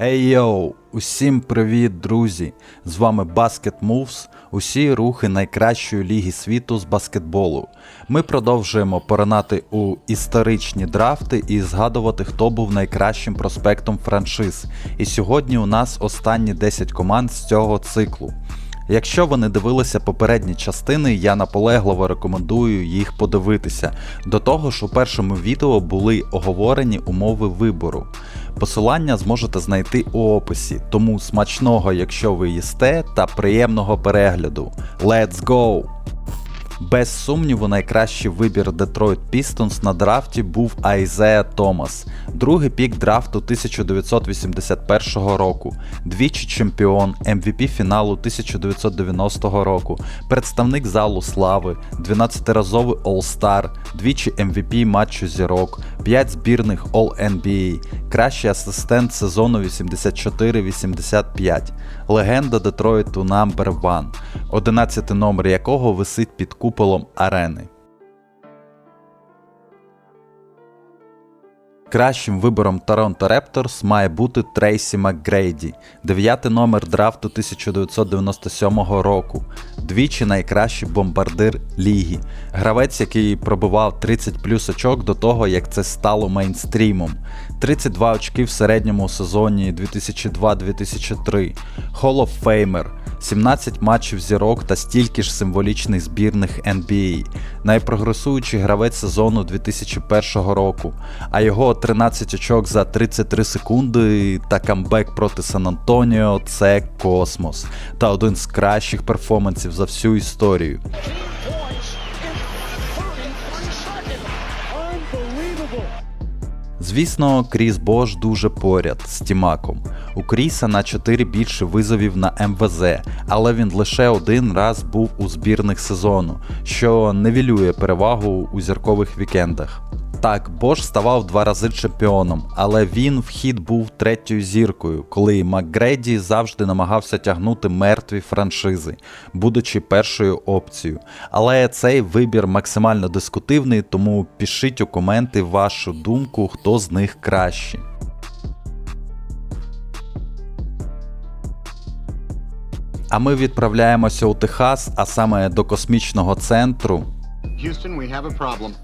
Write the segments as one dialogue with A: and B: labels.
A: Ей йоу! Усім привіт, друзі! З вами Basket Moves, усі рухи найкращої ліги світу з баскетболу. Ми продовжуємо поринати у історичні драфти і згадувати, хто був найкращим проспектом франшиз. І сьогодні у нас останні 10 команд з цього циклу. Якщо ви не дивилися попередні частини, я наполегливо рекомендую їх подивитися. До того ж, у першому відео були оговорені умови вибору. Посилання зможете знайти у описі, тому смачного, якщо ви їсте, та приємного перегляду. Let's go! Без сумніву, найкращий вибір Detroit Pistons на драфті був Айзея Томас, другий пік драфту 1981 року, двічі чемпіон MVP фіналу 1990 року, представник залу слави, 12-разовий All-Star, двічі MVP матчу зірок, 5 збірних All-NBA, кращий асистент сезону 84-85, легенда Детройту Number One, 11 номер якого висить під куполом арени. Кращим вибором Торонто Репторс має бути Трейсі МакГрейді, дев'ятий номер драфту 1997 року, двічі найкращий бомбардир ліги, гравець, який пробивав 30 плюс очок до того, як це стало мейнстрімом, 32 очки в середньому сезоні 2002-2003, Hall of Famer, 17 матчів зірок та стільки ж символічних збірних NBA, найпрогресуючий гравець сезону 2001 року, а його 13 очок за 33 секунди та камбек проти Сан Антоніо це космос та один з кращих перформансів за всю історію.
B: points in 33 seconds. Unbelievable.
A: Звісно, Кріс Бош дуже поряд з Тімаком. У Кріса на 4 більше визовів на МВЗ, але він лише один раз був у збірних сезону, що невілює перевагу у зіркових вікендах. Так, Бош ставав два рази чемпіоном, але він в хід був третьою зіркою, коли Макгреді завжди намагався тягнути мертві франшизи, будучи першою опцією. Але цей вибір максимально дискутивний, тому пишіть у коменти вашу думку, хто з них кращий. А ми відправляємося у Техас, а саме до космічного центру,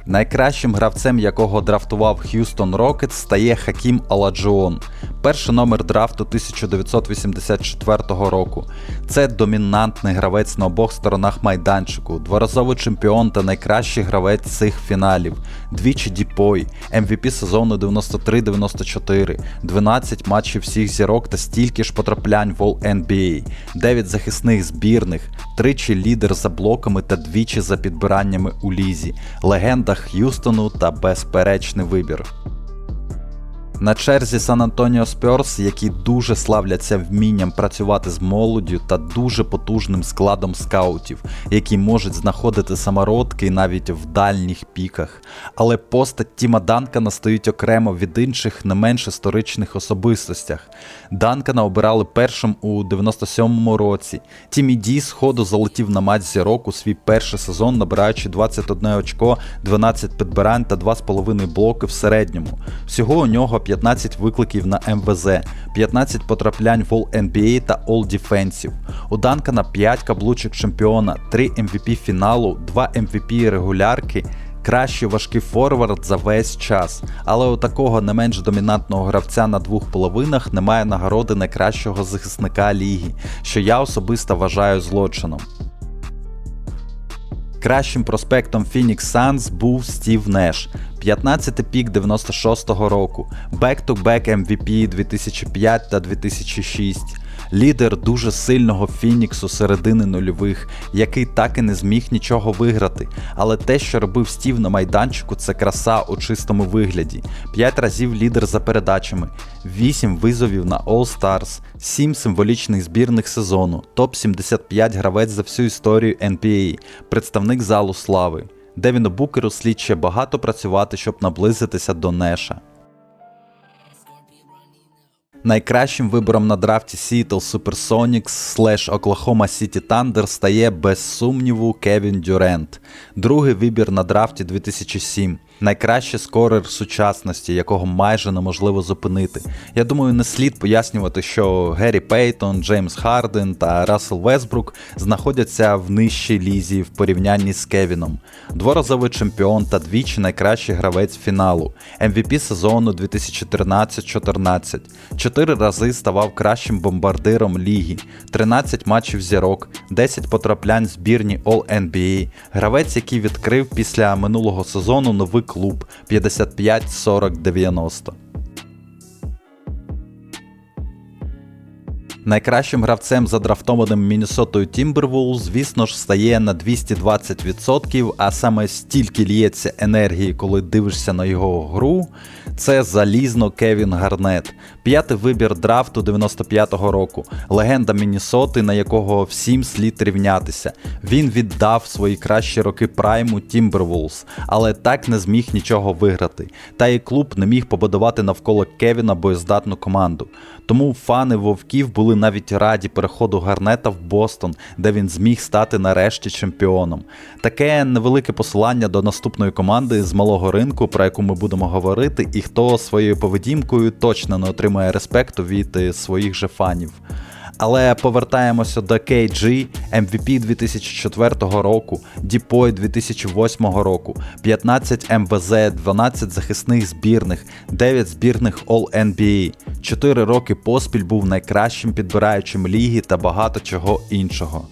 A: Найкращим гравцем, якого драфтував Х'юстон Рокетс, стає Хакім Аладжіон, перший номер драфту 1984 року. Це домінантний гравець на обох сторонах майданчику, дворазовий чемпіон та найкращий гравець цих фіналів, двічі Діпой, MVP сезону 93-94, 12 матчів всіх зірок та стільки ж потраплянь в All-NBA, 9 захисних збірних, тричі лідер за блоками та двічі за підбираннями у лізі, легенда Х'юстону та безперечний вибір. На черзі Сан Антоніо Спьорс, які дуже славляться вмінням працювати з молоддю та дуже потужним складом скаутів, які можуть знаходити самородки навіть в дальніх піках. Але постать Тіма Данкана стоїть окремо від інших не менш історичних особистостях. Данкана обирали першим у 97-му році. Тімі Ді з ходу залетів на матч зірок у свій перший сезон, набираючи 21 очко, 12 підбирань та 2,5 блоки в середньому. Всього у нього 15 викликів на МВЗ, 15 потраплянь в All-NBA та All-Defensive. У Данкана 5 каблучок чемпіона, 3 MVP фіналу, 2 MVP регулярки. Кращий важкий форвард за весь час, але у такого не менш домінантного гравця на двох половинах немає нагороди найкращого захисника ліги, що я особисто вважаю злочином. Кращим проспектом Phoenix Suns був Стів Неш, 15 пік 96-го року, бек-то-бек MVP 2005 та 2006, лідер дуже сильного Фініксу середини нульових, який так і не зміг нічого виграти. Але те, що робив Стів на майданчику, це краса у чистому вигляді. 5 разів лідер за передачами, 8 визовів на All Stars, 7 символічних збірних сезону, топ-75 гравець за всю історію NBA, представник залу слави. Девіну Букеру слід ще багато працювати, щоб наблизитися до Неша. Найкращим вибором на драфті Seattle Supersonics слеш Oklahoma City Thunder стає без сумніву Кевін Дюрент, другий вибір на драфті 2007. Найкращий скорер сучасності, якого майже неможливо зупинити. Я думаю, не слід пояснювати, що Геррі Пейтон, Джеймс Харден та Рассел Весбрук знаходяться в нижчій лізі в порівнянні з Кевіном. Дворазовий чемпіон та двічі найкращий гравець фіналу, MVP сезону 2013-14, чотири рази ставав кращим бомбардиром ліги, 13 матчів зірок, 10 потраплянь збірні All-NBA, гравець, який відкрив після минулого сезону новий клуб 55-40-90. Найкращим гравцем задрафтованим Міннесотою Timberwolves, звісно ж, стає на 220%, а саме стільки лється енергії, коли дивишся на його гру. Це залізно Кевін Гарнет, п'ятий вибір драфту 95-го року, легенда Міннесоти, на якого всім слід рівнятися. Він віддав свої кращі роки прайму Timberwolves, але так не зміг нічого виграти. Та і клуб не міг побудувати навколо Кевіна боєздатну команду. Тому фани вовків були навіть раді переходу Гарнета в Бостон, де він зміг стати нарешті чемпіоном. Таке невелике посилання до наступної команди з малого ринку, про яку ми будемо говорити, і хто своєю поведінкою точно не отримає респекту від е, своїх же фанів. Але повертаємося до KG, MVP 2004 року, Діпой 2008 року, 15 МВЗ, 12 захисних збірних, 9 збірних All-NBA, 4 роки поспіль був найкращим підбираючим ліги та багато чого іншого.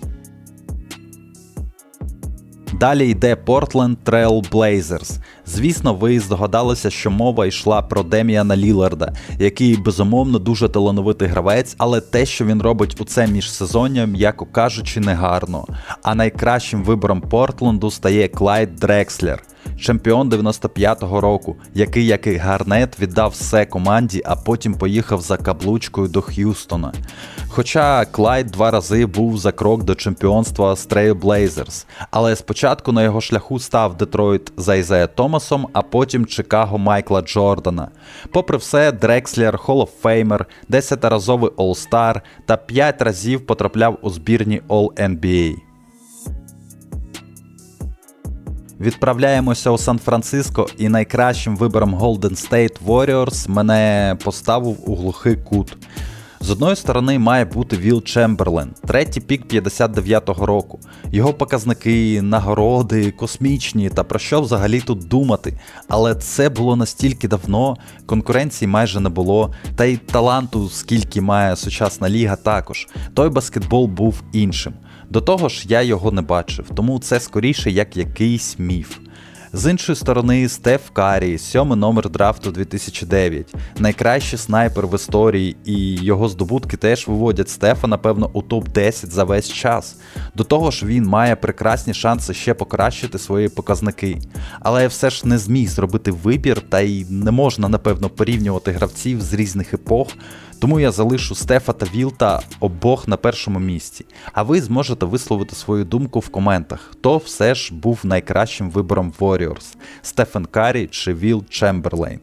A: Далі йде Portland Trail Blazers. Звісно, ви здогадалися, що мова йшла про Деміана Ліларда, який безумовно дуже талановитий гравець, але те, що він робить у це міжсезоння, м'яко кажучи, негарно. А найкращим вибором Портленду стає Клайд Дрекслер. Чемпіон 95-го року, який, як і Гарнет, віддав все команді, а потім поїхав за каблучкою до Х'юстона. Хоча Клайд два рази був за крок до чемпіонства з Trail Blazers, але спочатку на його шляху став Детройт за Ізея Томасом, а потім Чикаго Майкла Джордана. Попри все, Дрекслер Famer, 10-разовий All-Star та 5 разів потрапляв у збірні All-NBA. Відправляємося у Сан-Франциско, і найкращим вибором Golden State Warriors мене поставив у глухий кут. З одної сторони має бути Віл Чемберлен, третій пік 59-го року. Його показники, нагороди, космічні та про що взагалі тут думати. Але це було настільки давно, конкуренції майже не було, та й таланту, скільки має сучасна ліга, також. Той баскетбол був іншим. До того ж, я його не бачив, тому це скоріше як якийсь міф. З іншої сторони, Стеф Карі, сьомий номер драфту 2009, найкращий снайпер в історії, і його здобутки теж виводять Стефа, напевно, у топ-10 за весь час. До того ж, він має прекрасні шанси ще покращити свої показники. Але я все ж не зміг зробити вибір, та й не можна, напевно, порівнювати гравців з різних епох. Тому я залишу Стефа та Вілта обох на першому місці. А ви зможете висловити свою думку в коментах, хто все ж був найкращим вибором Warriors – Стефен Карі чи Віл Чемберлейн.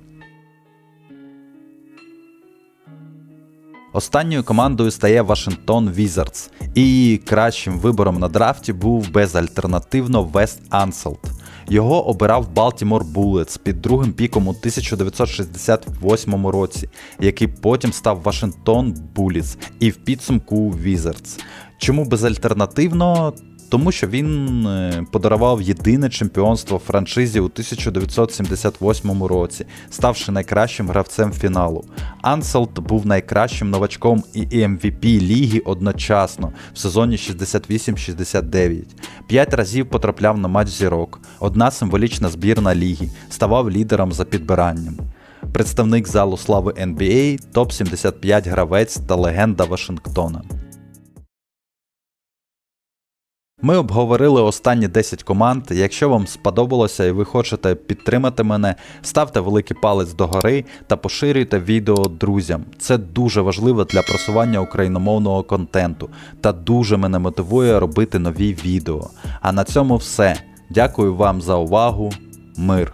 A: Останньою командою стає Вашингтон Wizards, і кращим вибором на драфті був безальтернативно Вест Анселт. Його обирав Baltimore Bullets під другим піком у 1968 році, який потім став Вашингтон Bullets і в підсумку Wizards. Чому безальтернативно? Тому що він е, подарував єдине чемпіонство франшизі у 1978 році, ставши найкращим гравцем фіналу. Анселт був найкращим новачком і MVP ліги одночасно в сезоні 68-69. П'ять разів потрапляв на матч зірок, одна символічна збірна ліги, ставав лідером за підбиранням. Представник залу слави NBA, топ-75 гравець та легенда Вашингтона. Ми обговорили останні 10 команд. Якщо вам сподобалося і ви хочете підтримати мене, ставте великий палець догори та поширюйте відео друзям. Це дуже важливо для просування україномовного контенту та дуже мене мотивує робити нові відео. А на цьому все. Дякую вам за увагу. Мир!